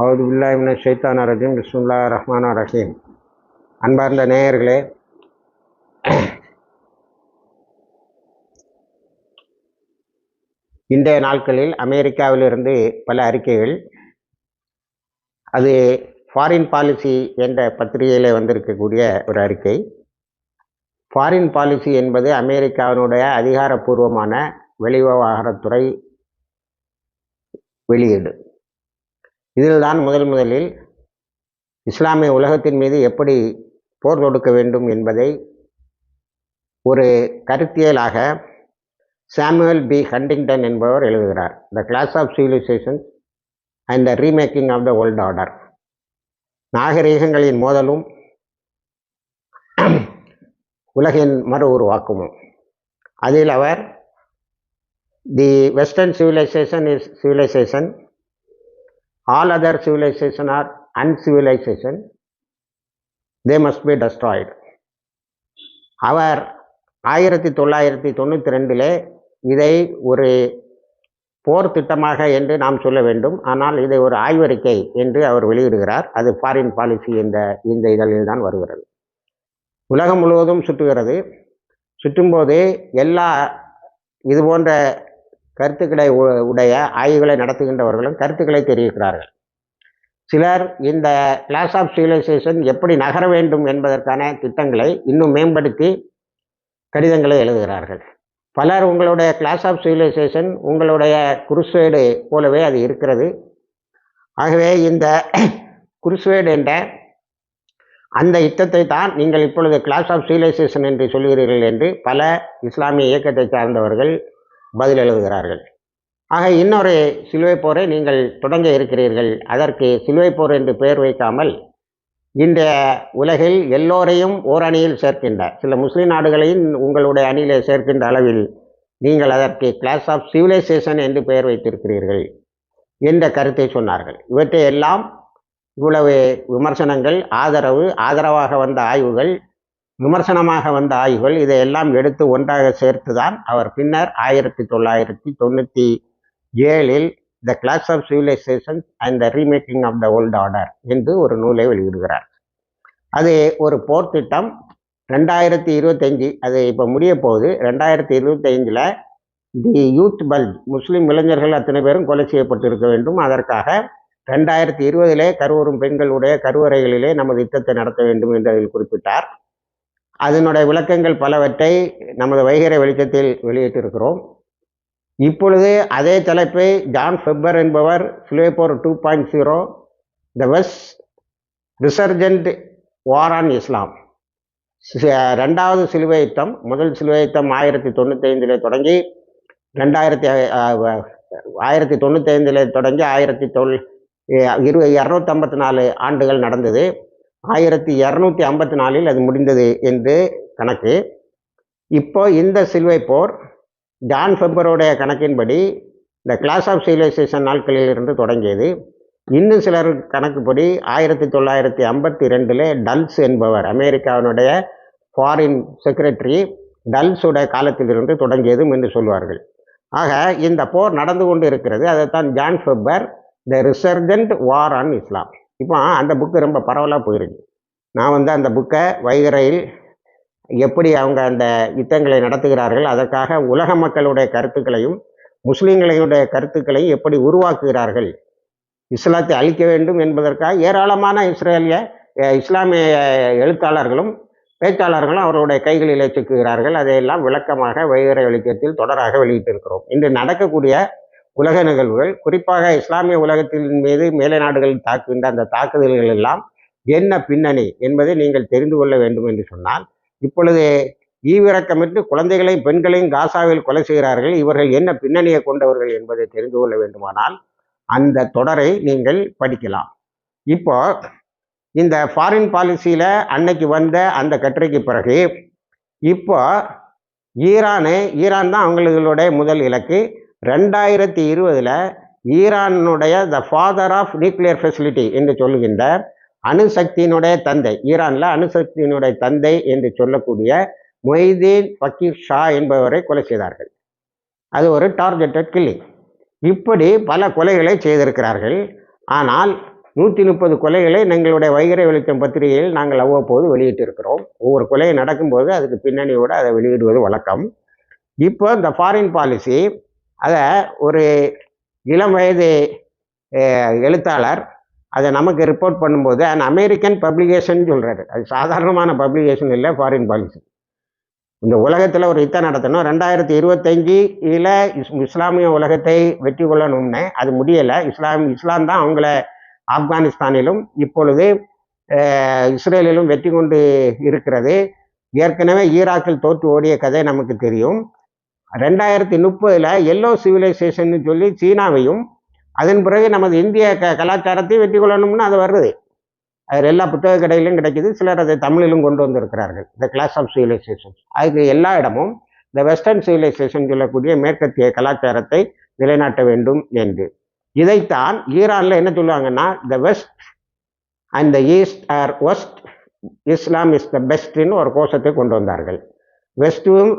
அவது பில்லாஹிமின ஷைத்தான ரஜீம். பிஸ்முல்லா ரஹ்மானா ரஹீம். அன்பார்ந்த நேயர்களே இன்றைய நாட்களில் அமெரிக்காவிலிருந்து பல அறிக்கைகள் அது ஃபாரின் பாலிசி என்ற பத்திரிகையில் வந்திருக்கக்கூடிய ஒரு அறிக்கை. ஃபாரின் பாலிசி என்பது அமெரிக்காவினுடைய அதிகாரப்பூர்வமான வெளிவிவகாரத்துறை வெளியீடு. இதில்தான் முதல் முதலில் இஸ்லாமிய உலகத்தின் மீது எப்படி போர் தொடுக்க வேண்டும் என்பதை ஒரு கருத்தியலாக சாமுவல் பி. ஹண்டிங்டன் என்பவர் எழுதுகிறார். The clash of civilisation and the remaking of the old order நாகரீகங்களின் மோதலும் உலகின் மறு உருவாக்கமும். அதில் அவர் the western civilisation is civilisation all other civilisation are uncivilisation they must be destroyed அவர் ஆயிரத்தி தொள்ளாயிரத்தி தொண்ணூற்றி ரெண்டிலே இதை ஒரு போர் திட்டமாக என்று நாம் சொல்ல வேண்டும். ஆனால் இதை ஒரு ஆய்வறிக்கை என்று அவர் வெளியிடுகிறார். அது ஃபாரின் பாலிசி இந்த இந்த இதழில் தான் வருகிறது. உலகம் முழுவதும் சுற்றுகிறது. சுற்றும்போது எல்லா இது போன்ற கருத்துக்களை உடைய ஆய்வுகளை நடத்துகின்றவர்களும் கருத்துக்களை தெரிவிக்கிறார்கள். சிலர் இந்த கிளாஸ் ஆஃப் சிவிலைசேஷன் எப்படி நகர வேண்டும் என்பதற்கான திட்டங்களை இன்னும் மேம்படுத்தி கடிதங்களை எழுதுகிறார்கள். பலர் உங்களுடைய கிளாஸ் ஆஃப் சிவிலைசேஷன் உங்களுடைய குருஸ்வேடு போலவே அது இருக்கிறது. ஆகவே இந்த குருஸ்வேடு என்ற அந்த யுத்தத்தை தான் நீங்கள் இப்பொழுது கிளாஸ் ஆஃப் சிவிலைசேஷன் என்று சொல்கிறீர்கள் என்று பல இஸ்லாமிய இயக்கத்தை சார்ந்தவர்கள் பதில் எழுதுகிறார்கள். ஆக இன்னொரு சிலுவை போரை நீங்கள் தொடங்க இருக்கிறீர்கள். அதற்கு சிலுவை போர் என்று பெயர் வைக்காமல் இந்த உலகில் எல்லோரையும் ஓர் அணியில் சேர்க்கின்ற சில முஸ்லீம் நாடுகளையும் உங்களுடைய அணியில் சேர்க்கின்ற அளவில் நீங்கள் அதற்கு கிளாஸ் ஆஃப் சிவிலைசேஷன் என்று பெயர் வைத்திருக்கிறீர்கள் என்ற கருத்தை சொன்னார்கள். இவற்றை எல்லாம் இவ்வளவு விமர்சனங்கள் ஆதரவு ஆதரவாக வந்த ஆய்வுகள் விமர்சனமாக வந்த ஆய்வுகள் இதையெல்லாம் எடுத்து ஒன்றாக சேர்த்து தான் அவர் பின்னர் ஆயிரத்தி தொள்ளாயிரத்தி தொண்ணூற்றி ஏழில் the clash of civilisation and the remaking of the old order என்று ஒரு நூலை வெளியிடுகிறார். அது ஒரு போர் திட்டம். ரெண்டாயிரத்தி இருபத்தஞ்சி அது இப்போ முடிய போகுது. ரெண்டாயிரத்தி இருபத்தஞ்சில் தி யூத் பல்ஜ் முஸ்லீம் இளைஞர்கள் அத்தனை பேரும் கொலை செய்யப்பட்டிருக்க வேண்டும். அதற்காக ரெண்டாயிரத்தி இருபதிலே கருவறும் பெண்களுடைய கருவறைகளிலே நமது யுத்தத்தை நடத்த வேண்டும் என்று அதில் குறிப்பிட்டார். அதனுடைய விளக்கங்கள் பலவற்றை நமது வைகரை வெளிச்சத்தில் வெளியிட்டிருக்கிறோம். இப்பொழுது அதே தலைப்பை ஜான் ஃபெப்பர் என்பவர் சிலுவைப்போர் two point zero the west resurgent war on Islam. ரெண்டாவது சிலுவை யுத்தம் முதல் சிலுவை யுத்தம் ஆயிரத்தி தொண்ணூற்றி ஐந்தில் தொடங்கி ரெண்டாயிரத்தி ஆயிரத்தி தொண்ணூற்றி ஐந்தில் தொடங்கி ஆயிரத்தி தொள் இரு இரநூத்தம்பத்தி நாலு ஆண்டுகள் நடந்தது. ஆயிரத்தி இரநூத்தி ஐம்பத்தி நாலில் அது முடிந்தது என்று கணக்கு. இப்போ இந்த சிலுவை போர் ஜான் ஃபெப்பரோடைய கணக்கின்படி இந்த கிளாஸ் ஆஃப் சிவிலைசேஷன் நாட்களில் இருந்து தொடங்கியது. இன்னும் சிலர் கணக்குப்படி ஆயிரத்தி தொள்ளாயிரத்தி ஐம்பத்தி ரெண்டில் டல்ஸ் என்பவர் அமெரிக்காவினுடைய ஃபாரின் செக்ரட்டரி டல்ஸுடைய காலத்திலிருந்து தொடங்கியதும் என்று சொல்வார்கள். ஆக இந்த போர் நடந்து கொண்டு இருக்கிறது. அதைத்தான் ஜான் ஃபெப்பர் த ரிசர்ஜென்ட் வார் ஆன் இஸ்லாம் இப்போ அந்த புக்கு ரொம்ப பரவலாக போயிருக்கு நான் வந்து அந்த புக்கை வைகரையில் எப்படி அவங்க அந்த யுத்தங்களை நடத்துகிறார்கள் அதற்காக உலக மக்களுடைய கருத்துக்களையும் முஸ்லீம்களுடைய கருத்துக்களையும் எப்படி உருவாக்குகிறார்கள் இஸ்லாத்தை அழிக்க வேண்டும் என்பதற்காக ஏராளமான இஸ்ரேலிய இஸ்லாமிய எழுத்தாளர்களும் பேச்சாளர்களும் அவருடைய கைகளில் சிக்குகிறார்கள். அதையெல்லாம் விளக்கமாக வைகரை வெளிச்சத்தில் தொடராக வெளியிட்டிருக்கிறோம். இன்று நடக்கக்கூடிய உலக நிகழ்வுகள் குறிப்பாக இஸ்லாமிய உலகத்தின் மீது மேலை நாடுகளில் தாக்குகின்ற அந்த தாக்குதல்கள் எல்லாம் என்ன பின்னணி என்பதை நீங்கள் தெரிந்து கொள்ள வேண்டும் என்று சொன்னால் இப்பொழுது ஈவிரக்கமிட்டு குழந்தைகளையும் பெண்களையும் காசாவில் கொலை செய்கிறார்கள் இவர்கள் என்ன பின்னணியை கொண்டவர்கள் என்பதை தெரிந்து கொள்ள வேண்டுமானால் அந்த தொடரை நீங்கள் படிக்கலாம். இப்போ இந்த ஃபாரின் பாலிசியில் அன்னைக்கு வந்த அந்த கட்டுரைக்கு பிறகு இப்போ ஈரானு ஈரான் தான் அவங்களுடைய முதல் இலக்கு. ரெண்டாயிரத்தி இருபதில் ஈரானுடைய the father of nuclear facility என்று சொல்லுகின்ற அணுசக்தியினுடைய தந்தை ஈரானில் அணுசக்தியினுடைய தந்தை என்று சொல்லக்கூடிய மொய்தீன் ஃபக்கீர் ஷா என்பவரை கொலை செய்தார்கள். அது ஒரு டார்கெட்டட் கில்லிங் இப்படி பல கொலைகளை செய்திருக்கிறார்கள். ஆனால் நூற்றி முப்பது கொலைகளை எங்களுடைய வைகரை வெளிச்சம் பத்திரிகையில் நாங்கள் அவ்வப்போது வெளியிட்டிருக்கிறோம். ஒவ்வொரு கொலை நடக்கும்போது அதுக்கு பின்னணியோடு அதை வெளியிடுவது வழக்கம். இப்போ இந்த ஃபாரின் பாலிசி அதை ஒரு இளம் வயது எழுத்தாளர் அதை நமக்கு ரிப்போர்ட் பண்ணும்போது அந்த அமெரிக்கன் பப்ளிகேஷன் சொல்கிறாரு அது சாதாரணமான பப்ளிகேஷன் இல்லை ஃபாரின் பாலிசி இந்த உலகத்தில் ஒரு யுத்தம் நடத்தணும். ரெண்டாயிரத்தி இஸ் இஸ்லாமிய உலகத்தை வெற்றி கொள்ளணும்னு அது முடியலை. இஸ்லாம் இஸ்லாம் தான் அவங்கள ஆப்கானிஸ்தானிலும் இப்பொழுது இஸ்ரேலிலும் வெற்றி கொண்டு இருக்கிறது. ஏற்கனவே ஈராக்கில் தோற்று ஓடிய கதை நமக்கு தெரியும். ரெண்டாயிரத்தி முப்பதில் எல்லோ சிவிலைசேஷன் சொல்லி சீனாவையும் அதன் பிறகு நமது இந்திய க கலாச்சாரத்தையும் வெற்றி கொள்ளணும்னு அது வருது. அது எல்லா புத்தக கடையிலும் கிடைக்குது. சிலர் அதை தமிழிலும் கொண்டு வந்திருக்கிறார்கள். இந்த கிளாஸ் ஆஃப் சிவிலைசேஷன் அதுக்கு எல்லா இடமும் இந்த வெஸ்டர்ன் சிவிலைசேஷன் சொல்லக்கூடிய மேற்கத்திய கலாச்சாரத்தை நிலைநாட்ட வேண்டும் என்று. இதைத்தான் ஈரானில் என்ன சொல்லுவாங்கன்னா the west and the east are worst Islam is the பெஸ்ட்னு ஒரு கோஷத்தை கொண்டு வந்தார்கள். வெஸ்ட்டும்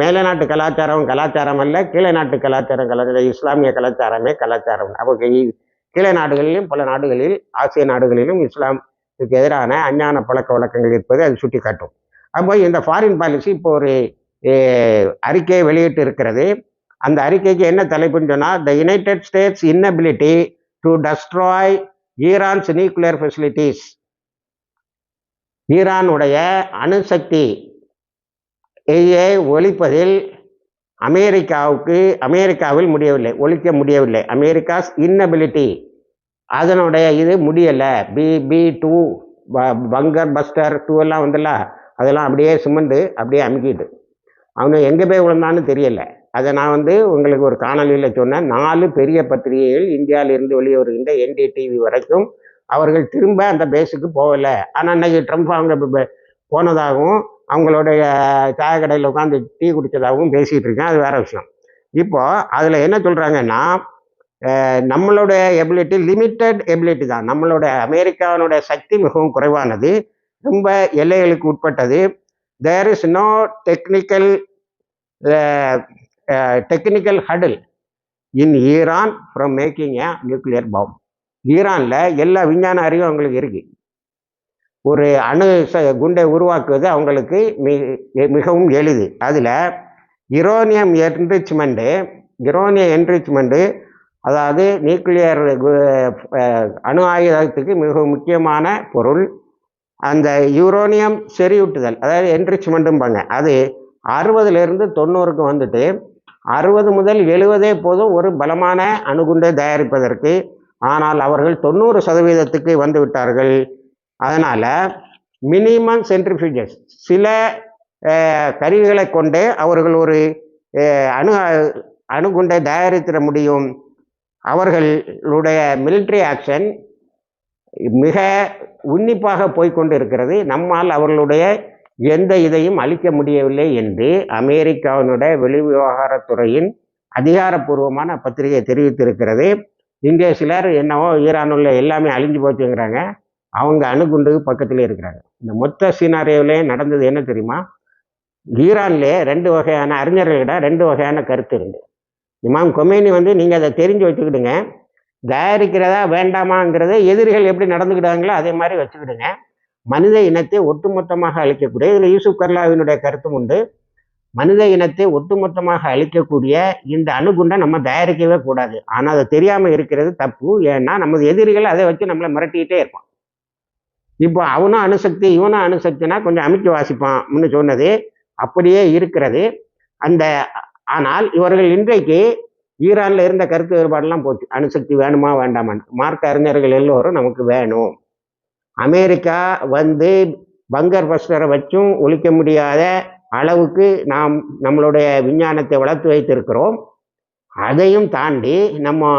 மேல நாட்டு கலாச்சாரம் கலாச்சாரம் அல்ல கீழே நாட்டு கலாச்சாரம் கலாச்சாரம் இஸ்லாமிய கலாச்சாரமே கலாச்சாரம். அப்போ கீழே நாடுகளிலும் பல நாடுகளில் ஆசிய நாடுகளிலும் இஸ்லாமுக்கு எதிரான அஞ்ஞான பழக்க வழக்கங்கள் இருப்பது அது சுட்டி காட்டும் அப்போ இந்த ஃபாரின் பாலிசி இப்போ ஒரு அறிக்கையை வெளியிட்டு இருக்கிறது. அந்த அறிக்கைக்கு என்ன தலைப்புன்னு சொன்னால் the United States inability to destroy Iran's nuclear facilities ஈரானுடைய அணுசக்தி இதை ஒழிப்பதில் அமெரிக்காவுக்கு அமெரிக்காவில் முடியவில்லை ஒழிக்க முடியவில்லை. அமெரிக்காஸ் இன்னபிலிட்டி அதனுடைய இது முடியலை. B B two bunker buster two எல்லாம் வந்துல்ல அதெல்லாம் அப்படியே சுமந்து அப்படியே அமுக்கிட்டு. அவனு எங்கே போய் விழுந்தான்னு தெரியலை. அதை நான் வந்து உங்களுக்கு ஒரு காணொலியில் சொன்னேன். நாலு பெரிய பத்திரிகைகள் இந்தியாவிலிருந்து வெளியே வருகின்ற என்டிடிவி வரைக்கும் அவர்கள் திரும்ப அந்த பேஸுக்கு போகலை. ஆனால் அன்னைக்கு ட்ரம்ப் அவங்க போனதாகவும் அவங்களுடைய சாயக்கடையில் உட்காந்து டீ குடித்ததாகவும் பேசிகிட்டு இருக்கேன். அது வேறு விஷயம். இப்போ அதில் என்ன சொல்கிறாங்கன்னா நம்மளுடைய எபிலிட்டி லிமிட்டட் எபிலிட்டி தான். நம்மளுடைய அமெரிக்காவினுடைய சக்தி மிகவும் குறைவானது. ரொம்ப எல்லைகளுக்கு உட்பட்டது. There is no technical technical hurdle in Iran from making a nuclear bomb ஈரானில் எல்லா விஞ்ஞான அறிவும் அவங்களுக்கு இருக்குது ஒரு அணு ச- குண்டை உருவாக்குவது அவங்களுக்கு மிக மிகவும் எளிது. அதில் யுரோனியம் என்ரிச்மெண்ட்டு யுரோனிய என்ரிச்மெண்ட்டு அதாவது நியூக்ளியர் அணு ஆயுதத்துக்கு மிக முக்கியமான பொருள். அந்த யூரோனியம் செறியூட்டுதல் அதாவது என்ரிச்மெண்ட்டும்பாங்க அது அறுபதுலேருந்து தொண்ணூறுக்கு வந்துட்டு அறுபது முதல் எழுபதே போதும் ஒரு பலமான அணுகுண்டை தயாரிப்பதற்கு ஆனால் அவர்கள் தொண்ணூறு சதவீதத்துக்கு வந்து விட்டார்கள். அதனால் மினிமம் சென்ட்ரிஃபியூஜஸ் சில கருவிகளை கொண்டு அவர்கள் ஒரு அணு அணுகுண்டை தயாரித்திட முடியும். அவர்களுடைய மிலிட்ரி ஆக்ஷன் மிக உன்னிப்பாக போய்க்கொண்டு இருக்கிறது. நம்மால் அவர்களுடைய எந்த இதையும் அளிக்க முடியவில்லை என்று அமெரிக்காவினுடைய வெளிவிவகாரத்துறையின் அதிகாரப்பூர்வமான பத்திரிகை தெரிவித்திருக்கிறது. இங்கே சிலர் என்னவோ ஈரானுள்ள எல்லாமே அழிஞ்சு போச்சுங்கிறாங்க. அவங்க அணுகுண்டுக்கு பக்கத்திலே இருக்கிறாங்க. இந்த மொத்த சீனாரியோவிலே நடந்தது என்ன தெரியுமா? ஈரான்லே ரெண்டு வகையான அறிஞர்களிடம் ரெண்டு வகையான கருத்து இருந்து. இமாம் கொமேனி வந்து நீங்கள் அதை தெரிஞ்சு வச்சுக்கிடுங்க. தயாரிக்கிறதா வேண்டாமாங்கிறத எதிரிகள் எப்படி நடந்துக்கிட்டாங்களோ அதே மாதிரி வச்சுக்கிடுங்க. மனித இனத்தை ஒட்டுமொத்தமாக அழிக்கக்கூடிய இதில் யூசுப் கர்லாவினுடைய கருத்தும் உண்டு. மனித இனத்தை ஒட்டுமொத்தமாக அழிக்கக்கூடிய இந்த அணுகுண்டை நம்ம தயாரிக்கவே கூடாது. ஆனால் அது தெரியாமல் இருக்கிறது தப்பு. ஏன்னா நமது எதிரிகள் அதை வச்சு நம்மளை மிரட்டிக்கிட்டே இருப்பான் இப்போ அவனும் அணுசக்தி இவனும் அணுசக்தினா கொஞ்சம் அமைக்கி வாசிப்பான் சொன்னது. அப்படியே இருக்கிறது. அந்த ஆனால் இவர்கள் இன்றைக்கு ஈரானில் இருந்த கருத்து வேறுபாடெல்லாம் போச்சு. அணுசக்தி வேணுமா வேண்டாமான்னு. மார்க்க அறிஞர்கள் எல்லோரும் நமக்கு வேணும். அமெரிக்கா வந்து பங்கர் பஸ்டரை வச்சும் ஒழிக்க முடியாத அளவுக்கு நாம் நம்மளுடைய விஞ்ஞானத்தை வளர்த்து வைத்திருக்கிறோம். அதையும் தாண்டி நம்ம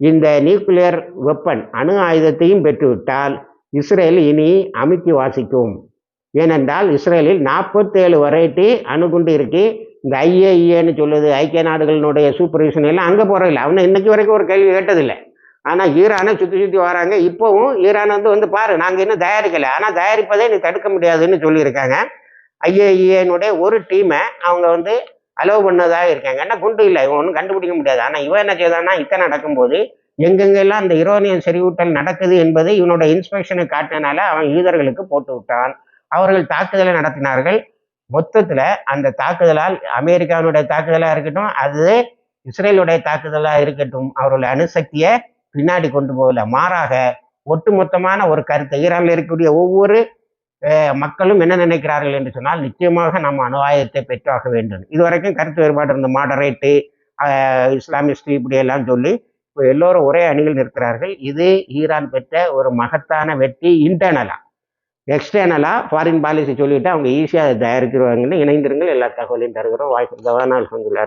இந்த நியூக்ளியர் வெப்பன் அணு ஆயுதத்தையும் பெற்றுவிட்டால் இஸ்ரேல் இனி அமுக்கி வாசிக்கும். ஏனென்றால் இஸ்ரேலில் நாற்பத்தேழு வெரைட்டி அணுகுண்டு இருக்கு. இந்த ஐஏஇஏன்னு சொல்லுது ஐக்கிய நாடுகளினுடைய சூப்பர்விஷன் எல்லாம் அங்கே போகிறதில்ல அவனை இன்னைக்கு வரைக்கும் ஒரு கேள்வி கேட்டதில்லை. ஆனால் ஈரானை சுற்றி சுற்றி வராங்க. இப்போவும் ஈரான் வந்து வந்து பாரு நாங்கள் இன்னும் தயாரிக்கலை. ஆனால் தயாரிப்பதே நீ தடுக்க முடியாதுன்னு சொல்லியிருக்காங்க. ஐஏஇஏனுடைய ஒரு டீமை அவங்க வந்து அலோவ் பண்ணதாக இருக்காங்க. ஏன்னா குண்டு இல்லை இவன் ஒன்றும் கண்டுபிடிக்க முடியாது. ஆனால் இவன் என்ன செய்தான்னா இத்தனை நடக்கும்போது எங்கெங்கெல்லாம் அந்த யுரோனியம் செறிவூட்டல் நடக்குது என்பதை இவனோட இன்ஸ்பெக்ஷனை காட்டினால அவன் யூதர்களுக்கு போட்டு விட்டான். அவர்கள் தாக்குதலை நடத்தினார்கள். மொத்தத்தில் அந்த தாக்குதலால் அமெரிக்காவினுடைய தாக்குதலாக இருக்கட்டும் அது இஸ்ரேலுடைய தாக்குதலாக இருக்கட்டும் அவருடைய அணுசக்தியை பின்னாடி கொண்டு போகல. மாறாக ஒட்டுமொத்தமான ஒரு கருத்தை ஈரானில் இருக்கக்கூடிய ஒவ்வொரு மக்களும் என்ன நினைக்கிறார்கள் என்று சொன்னால் நிச்சயமாக நம்ம அணுவாயத்தை பெற்றாக வேண்டும். இதுவரைக்கும் கருத்து வேறுபாடு இருந்த மாடரேட்டு இஸ்லாமிஸ்ட் இப்படியெல்லாம் சொல்லி எல்லோரும் ஒரே அணியில் நிற்கிறார்கள். இது ஈரான் பெற்ற ஒரு மகத்தான வெற்றி இன்டர்னலா எக்ஸ்டர்னலா ஃபாரின் பாலிசி சொல்லிட்டு அவங்க ஈஸியாக அதை தயாரிக்கிறவங்கன்னு இணைந்திருங்கள். எல்லா தகவலையும் தருகிறோம். வாய்ப்பு கவர்னால் அலமதுல்லா